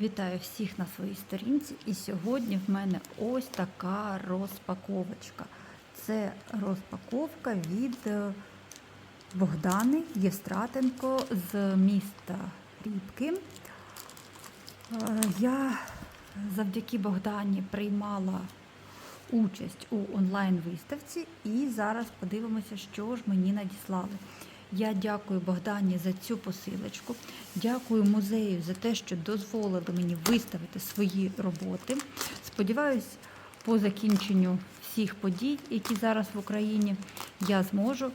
Вітаю всіх на своїй сторінці. І сьогодні в мене ось така розпаковочка. Це розпаковка від е, Богдани Євстратенко з міста Рібки. Е, Я завдяки Богдані приймала участь у онлайн-виставці і зараз подивимося, що ж мені надіслали. Я дякую Богдані за цю посилочку. Дякую музею за те, що дозволили мені виставити свої роботи. Сподіваюсь, по закінченню всіх подій, які зараз в Україні, я зможу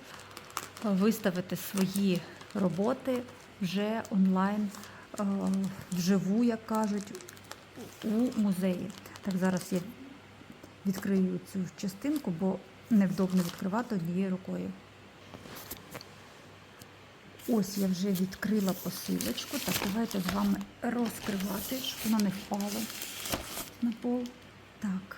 виставити свої роботи вже онлайн, е, вживу, як кажуть, у музеї. Так, зараз я відкрию цю частинку, бо невдобно відкривати однією рукою. Ось я вже відкрила посилочку. Так, давайте з вами розкривати, щоб вона не впала на пол. Так.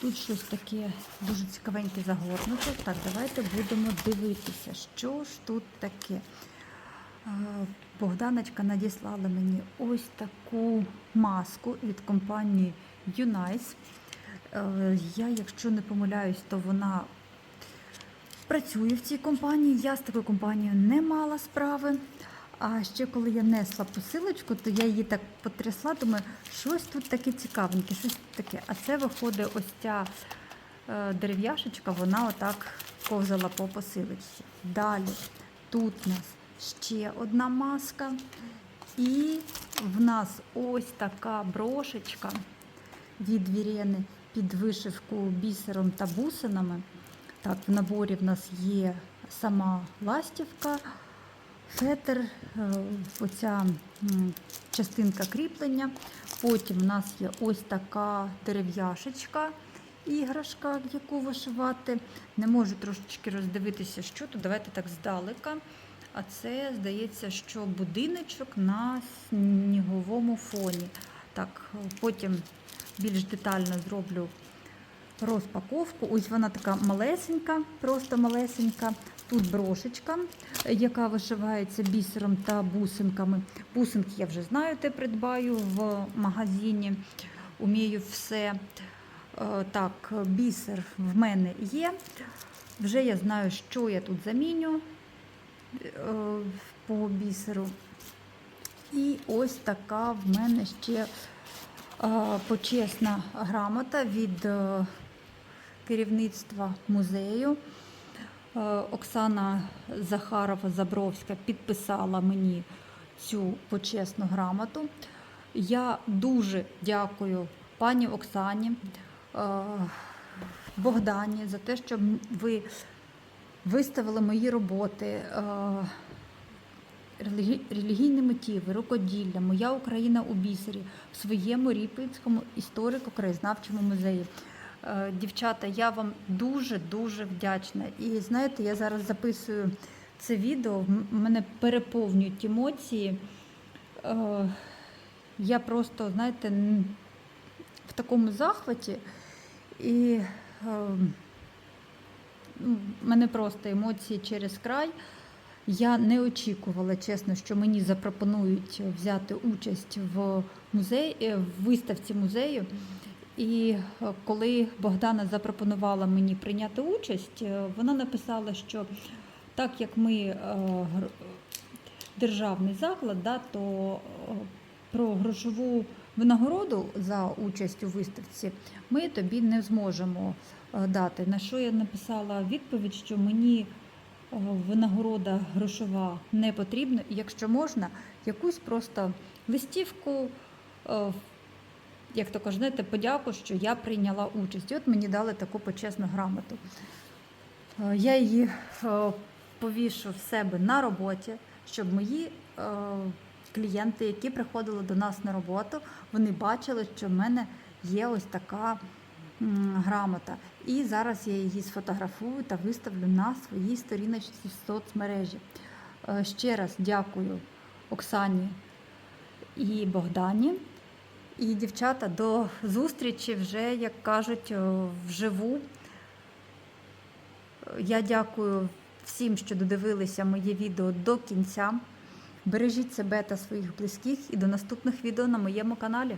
Тут щось таке дуже цікавеньке загорнуто. Так, давайте будемо дивитися, що ж тут таке. Богданочка надіслала мені ось таку маску від компанії Unice. Е, Я, якщо не помиляюсь, то вона працює в цій компанії. Я з такою компанією не мала справи. А ще коли я несла посилочку, то я її так потрясла, думаю, щось тут таке цікавеньке, щось таке. А це виходить ось ця е, дерев'яшечка, вона отак ковзала по посилочці. Далі тут у нас ще одна маска. І в нас ось така брошечка від Вірени під вишивку бісером та бусинами. Так, в наборі в нас є сама ластівка, фетр, е, оця частинка кріплення. Потім в нас є ось така дерев'яшечка, іграшка, яку вишивати. Не можу трошечки роздивитися, що тут. Давайте так здалека. А це, здається, що будиночок на сніговому фоні. Так, потім більш детально зроблю розпаковку. Ось вона така малесенька, просто малесенька. Тут брошечка, яка вишивається бісером та бусинками. Бусинки я вже знаю, де придбаю в магазині. Умію все. Е, Так, бісер в мене є. Вже я знаю, що я тут заміню е, по бісеру. І ось така в мене ще е, почесна грамота від керівництва музею. Е, Оксана Захарова Забровська підписала мені цю почесну грамоту. Я дуже дякую пані Оксані, е, Богдані за те, що ви виставили мої роботи. е, Релігійні мотиви, рукоділля, моя Україна у бісері в своєму Ріпинському історико-краєзнавчому музеї. Е, Дівчата, я вам дуже-дуже вдячна. І знаєте, я зараз записую це відео, мене переповнюють емоції. Е, Я просто, знаєте, в такому захваті. І е, ну, мене просто емоції через край. Я не очікувала, чесно, що мені запропонують взяти участь в музеї, е, в виставці музею. І е, коли Богдана запропонувала мені прийняти участь, е, вона написала, що так як ми е, державний заклад, да, то про грошову винагороду за участь у виставці ми тобі не зможемо дати. На що я написала відповідь, що мені винагорода грошова не потрібна, якщо можна, якусь просто листівку. Як то знаєте, подяку, що я прийняла участь. І от мені дали таку почесну грамоту. Е, Я її е, повішу в себе на роботі, щоб мої е, клієнти, які приходили до нас на роботу, вони бачили, що в мене є ось така грамота. І зараз я її сфотографую та виставлю на своїй сторіночці в соцмережі. Ще раз дякую Оксані і Богдані. І дівчата до зустрічі вже, як кажуть, вживу. Я дякую всім, що додивилися моє відео до кінця. Бережіть себе та своїх близьких і до наступних відео на моєму каналі.